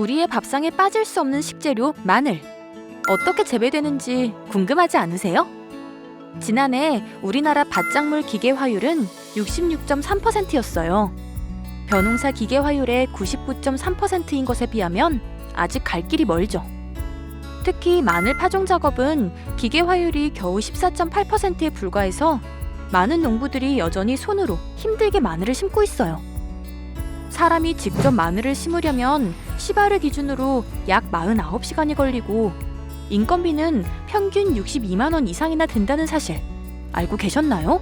우리의 밥상에 빠질 수 없는 식재료 마늘. 어떻게 재배되는지 궁금하지 않으세요? 지난해 우리나라 밭작물 기계 화율은 66.3%였어요. 벼농사 기계 화율의 99.3%인 것에 비하면 아직 갈 길이 멀죠. 특히 마늘 파종 작업은 기계 화율이 겨우 14.8%에 불과해서 많은 농부들이 여전히 손으로 힘들게 마늘을 심고 있어요. 사람이 직접 마늘을 심으려면 시바를 기준으로 약 49시간이 걸리고 인건비는 평균 62만 원 이상이나 든다는 사실 알고 계셨나요?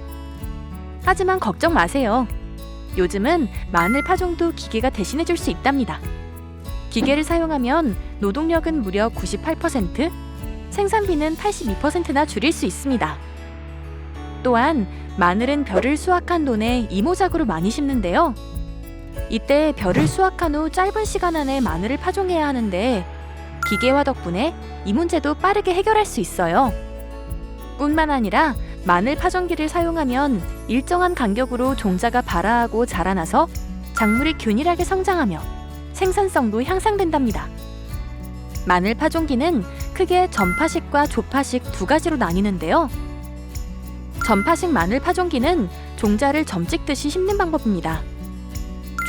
하지만 걱정 마세요. 요즘은 마늘 파종도 기계가 대신해 줄 수 있답니다. 기계를 사용하면 노동력은 무려 98%, 생산비는 82%나 줄일 수 있습니다. 또한 마늘은 벼를 수확한 논에 이모작으로 많이 심는데요. 이때 벼를 수확한 후 짧은 시간 안에 마늘을 파종해야 하는데 기계화 덕분에 이 문제도 빠르게 해결할 수 있어요. 뿐만 아니라 마늘 파종기를 사용하면 일정한 간격으로 종자가 발아하고 자라나서 작물이 균일하게 성장하며 생산성도 향상된답니다. 마늘 파종기는 크게 전파식과 조파식 두 가지로 나뉘는데요. 전파식 마늘 파종기는 종자를 점 찍듯이 심는 방법입니다.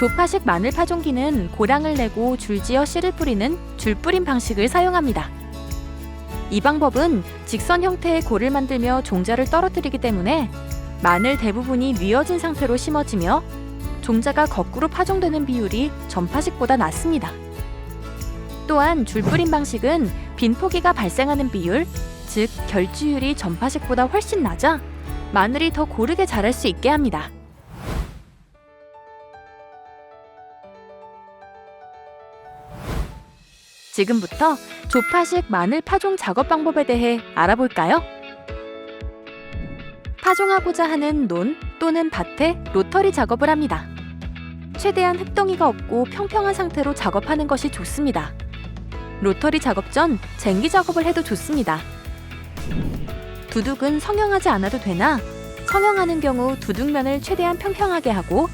조파식 마늘 파종기는 고랑을 내고 줄지어 씨를 뿌리는 줄뿌림 방식을 사용합니다. 이 방법은 직선 형태의 골을 만들며 종자를 떨어뜨리기 때문에 마늘 대부분이 뉘어진 상태로 심어지며 종자가 거꾸로 파종되는 비율이 전파식보다 낮습니다. 또한 줄뿌림 방식은 빈포기가 발생하는 비율, 즉 결주율이 전파식보다 훨씬 낮아 마늘이 더 고르게 자랄 수 있게 합니다. 지금부터 조파식 마늘 파종 작업 방법에 대해 알아볼까요? 파종하고자 하는 논 또는 밭에 로터리 작업을 합니다. 최대한 흙덩이가 없고 평평한 상태로 작업하는 것이 좋습니다. 로터리 작업 전 쟁기 작업을 해도 좋습니다. 두둑은 성형하지 않아도 되나 성형하는 경우 두둑면을 최대한 평평하게 하고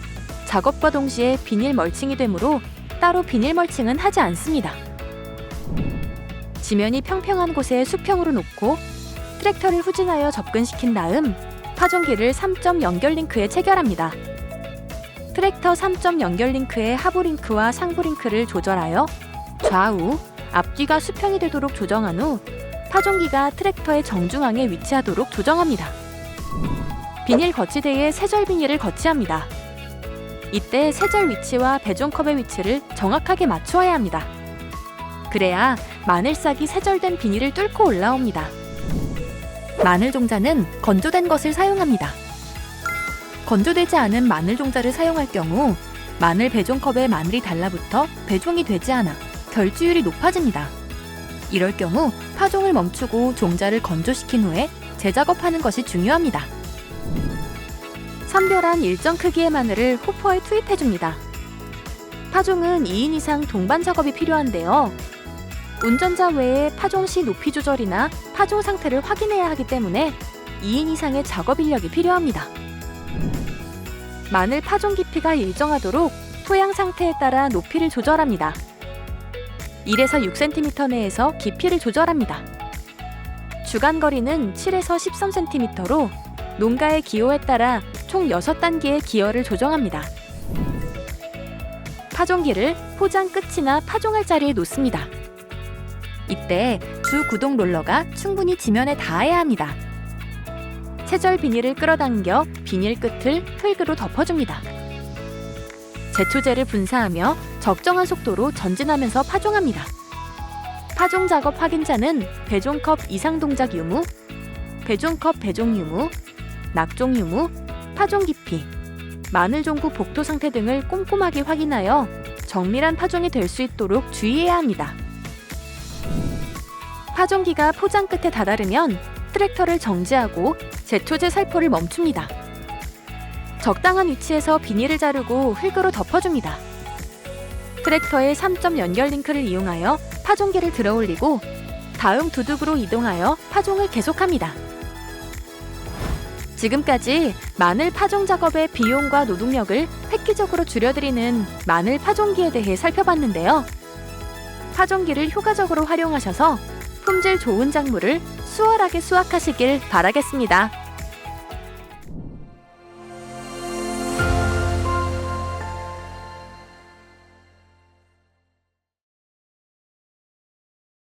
작업과 동시에 비닐 멀칭이 되므로 따로 비닐 멀칭은 하지 않습니다. 지면이 평평한 곳에 수평으로 놓고 트랙터를 후진하여 접근시킨 다음 파종기를 3점 연결 링크에 체결합니다. 트랙터 3점 연결 링크의 하부 링크와 상부 링크를 조절하여 좌우, 앞뒤가 수평이 되도록 조정한 후 파종기가 트랙터의 정중앙에 위치하도록 조정합니다. 비닐 거치대에 세절 비닐을 거치합니다. 이때 세절 위치와 배종컵의 위치를 정확하게 맞추어야 합니다. 그래야 마늘싹이 세절된 비닐을 뚫고 올라옵니다. 마늘 종자는 건조된 것을 사용합니다. 건조되지 않은 마늘 종자를 사용할 경우 마늘 배종컵에 마늘이 달라붙어 배종이 되지 않아 결주율이 높아집니다. 이럴 경우 파종을 멈추고 종자를 건조시킨 후에 재작업하는 것이 중요합니다. 선별한 일정 크기의 마늘을 호퍼에 투입해줍니다. 파종은 2인 이상 동반 작업이 필요한데요. 운전자 외에 파종 시 높이 조절이나 파종 상태를 확인해야 하기 때문에 2인 이상의 작업 인력이 필요합니다. 마늘 파종 깊이가 일정하도록 토양 상태에 따라 높이를 조절합니다. 1에서 6cm 내에서 깊이를 조절합니다. 주간 거리는 7에서 13cm로 농가의 기호에 따라 총 6단계의 기어를 조정합니다. 파종기를 포장 끝이나 파종할 자리에 놓습니다. 이때 주 구동 롤러가 충분히 지면에 닿아야 합니다. 세절 비닐을 끌어당겨 비닐 끝을 흙으로 덮어줍니다. 제초제를 분사하며 적정한 속도로 전진하면서 파종합니다. 파종 작업 확인자는 배종컵 이상 동작 유무, 배종컵 배종 유무, 낙종 유무, 파종 깊이, 마늘 종구 복토 상태 등을 꼼꼼하게 확인하여 정밀한 파종이 될 수 있도록 주의해야 합니다. 파종기가 포장 끝에 다다르면 트랙터를 정지하고 제초제 살포를 멈춥니다. 적당한 위치에서 비닐을 자르고 흙으로 덮어줍니다. 트랙터의 3점 연결 링크를 이용하여 파종기를 들어 올리고 다음 두둑으로 이동하여 파종을 계속합니다. 지금까지 마늘 파종 작업의 비용과 노동력을 획기적으로 줄여드리는 마늘 파종기에 대해 살펴봤는데요. 파종기를 효과적으로 활용하셔서 품질 좋은 작물을 수월하게 수확하시길 바라겠습니다.